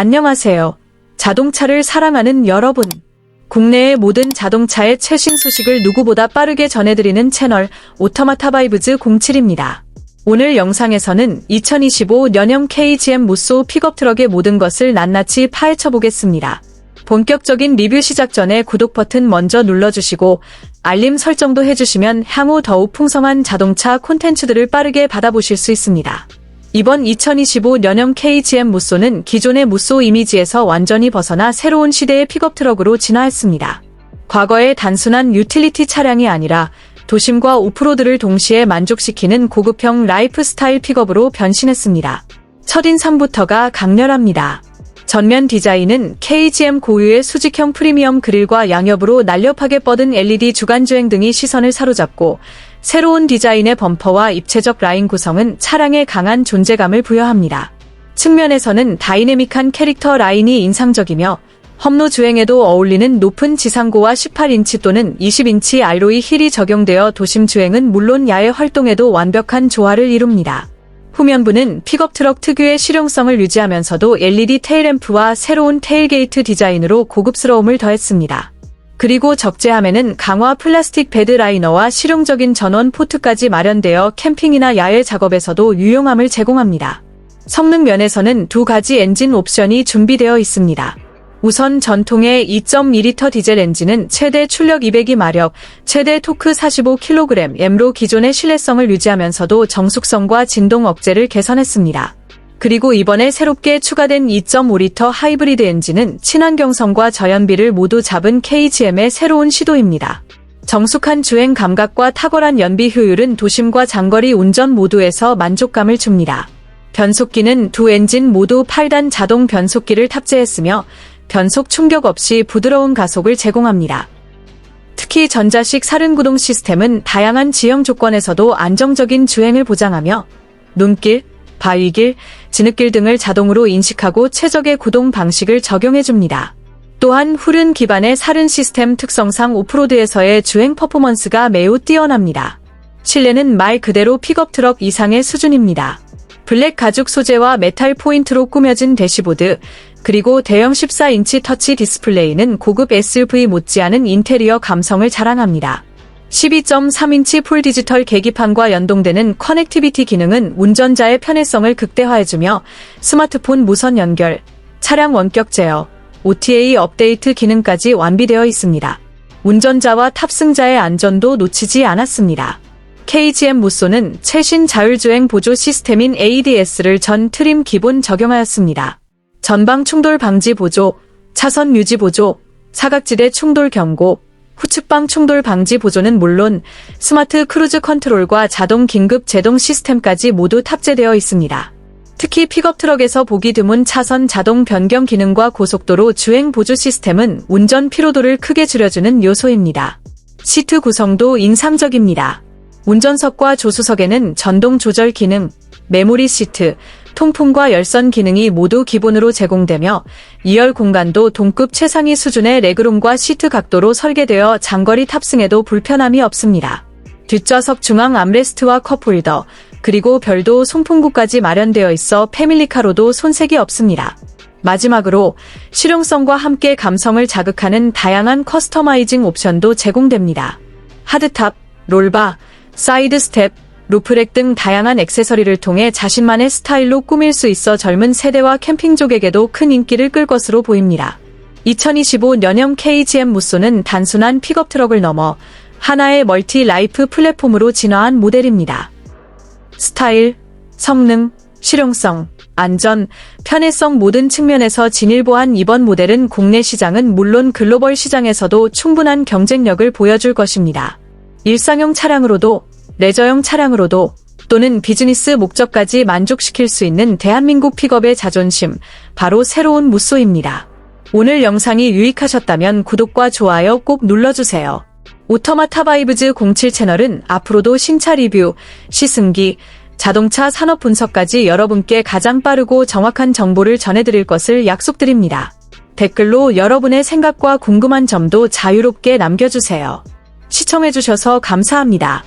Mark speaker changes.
Speaker 1: 안녕하세요. 자동차를 사랑하는 여러분. 국내의 모든 자동차의 최신 소식을 누구보다 빠르게 전해드리는 채널 오토마타 바이브즈 07입니다. 오늘 영상에서는 2025 년형 KGM 무쏘 픽업 트럭의 모든 것을 낱낱이 파헤쳐 보겠습니다. 본격적인 리뷰 시작 전에 구독 버튼 먼저 눌러주시고 알림 설정도 해주시면 향후 더욱 풍성한 자동차 콘텐츠들을 빠르게 받아보실 수 있습니다. 이번 2025년형 KGM 무쏘는 기존의 무쏘 이미지에서 완전히 벗어나 새로운 시대의 픽업 트럭으로 진화했습니다. 과거의 단순한 유틸리티 차량이 아니라 도심과 오프로드를 동시에 만족시키는 고급형 라이프스타일 픽업으로 변신했습니다. 첫인상부터가 강렬합니다. 전면 디자인은 KGM 고유의 수직형 프리미엄 그릴과 양옆으로 날렵하게 뻗은 LED 주간주행 등이 시선을 사로잡고 새로운 디자인의 범퍼와 입체적 라인 구성은 차량에 강한 존재감을 부여합니다. 측면에서는 다이내믹한 캐릭터 라인이 인상적이며 험로 주행에도 어울리는 높은 지상고와 18인치 또는 20인치 알로이 힐이 적용되어 도심 주행은 물론 야외 활동에도 완벽한 조화를 이룹니다. 후면부는 픽업 트럭 특유의 실용성을 유지하면서도 LED 테일램프와 새로운 테일게이트 디자인으로 고급스러움을 더했습니다. 그리고 적재함에는 강화 플라스틱 베드 라이너와 실용적인 전원 포트까지 마련되어 캠핑이나 야외 작업에서도 유용함을 제공합니다. 성능 면에서는 두 가지 엔진 옵션이 준비되어 있습니다. 우선 전통의 2.2리터 디젤 엔진은 최대 출력 202마력, 최대 토크 45kgm로 기존의 신뢰성을 유지하면서도 정숙성과 진동 억제를 개선했습니다. 그리고 이번에 새롭게 추가된 2.5리터 하이브리드 엔진은 친환경성과 저연비를 모두 잡은 KGM의 새로운 시도입니다. 정숙한 주행 감각과 탁월한 연비 효율은 도심과 장거리 운전 모두에서 만족감을 줍니다. 변속기는 두 엔진 모두 8단 자동 변속기를 탑재했으며 변속 충격 없이 부드러운 가속을 제공합니다. 특히 전자식 사륜구동 시스템은 다양한 지형 조건에서도 안정적인 주행을 보장하며 눈길, 바위길, 진흙길 등을 자동으로 인식하고 최적의 구동 방식을 적용해줍니다. 또한 후륜 기반의 사륜 시스템 특성상 오프로드에서의 주행 퍼포먼스가 매우 뛰어납니다. 실내는 말 그대로 픽업 트럭 이상의 수준입니다. 블랙 가죽 소재와 메탈 포인트로 꾸며진 대시보드, 그리고 대형 14인치 터치 디스플레이는 고급 SUV 못지않은 인테리어 감성을 자랑합니다. 12.3인치 풀 디지털 계기판과 연동되는 커넥티비티 기능은 운전자의 편의성을 극대화해주며 스마트폰 무선 연결, 차량 원격 제어, OTA 업데이트 기능까지 완비되어 있습니다. 운전자와 탑승자의 안전도 놓치지 않았습니다. KGM 무쏘는 최신 자율주행 보조 시스템인 ADS를 전 트림 기본 적용하였습니다. 전방 충돌 방지 보조, 차선 유지 보조, 사각지대 충돌 경고, 후측방 충돌 방지 보조는 물론 스마트 크루즈 컨트롤과 자동 긴급 제동 시스템까지 모두 탑재되어 있습니다. 특히 픽업 트럭에서 보기 드문 차선 자동 변경 기능과 고속도로 주행 보조 시스템은 운전 피로도를 크게 줄여주는 요소입니다. 시트 구성도 인상적입니다. 운전석과 조수석에는 전동 조절 기능, 메모리 시트, 통풍과 열선 기능이 모두 기본으로 제공되며 2열 공간도 동급 최상위 수준의 레그룸과 시트 각도로 설계되어 장거리 탑승에도 불편함이 없습니다. 뒷좌석 중앙 암레스트와 컵홀더, 그리고 별도 송풍구까지 마련되어 있어 패밀리카로도 손색이 없습니다. 마지막으로 실용성과 함께 감성을 자극하는 다양한 커스터마이징 옵션도 제공됩니다. 하드탑, 롤바, 사이드 스텝, 루프렉 등 다양한 액세서리를 통해 자신만의 스타일로 꾸밀 수 있어 젊은 세대와 캠핑족에게도 큰 인기를 끌 것으로 보입니다. 2025년형 KGM 무쏘는 단순한 픽업 트럭을 넘어 하나의 멀티 라이프 플랫폼으로 진화한 모델입니다. 스타일, 성능, 실용성, 안전, 편의성 모든 측면에서 진일보한 이번 모델은 국내 시장은 물론 글로벌 시장에서도 충분한 경쟁력을 보여줄 것입니다. 일상용 차량으로도 레저용 차량으로도 또는 비즈니스 목적까지 만족시킬 수 있는 대한민국 픽업의 자존심, 바로 새로운 무쏘입니다. 오늘 영상이 유익하셨다면 구독과 좋아요 꼭 눌러주세요. 오토마타 바이브즈 07 채널은 앞으로도 신차 리뷰, 시승기, 자동차 산업 분석까지 여러분께 가장 빠르고 정확한 정보를 전해드릴 것을 약속드립니다. 댓글로 여러분의 생각과 궁금한 점도 자유롭게 남겨주세요. 시청해주셔서 감사합니다.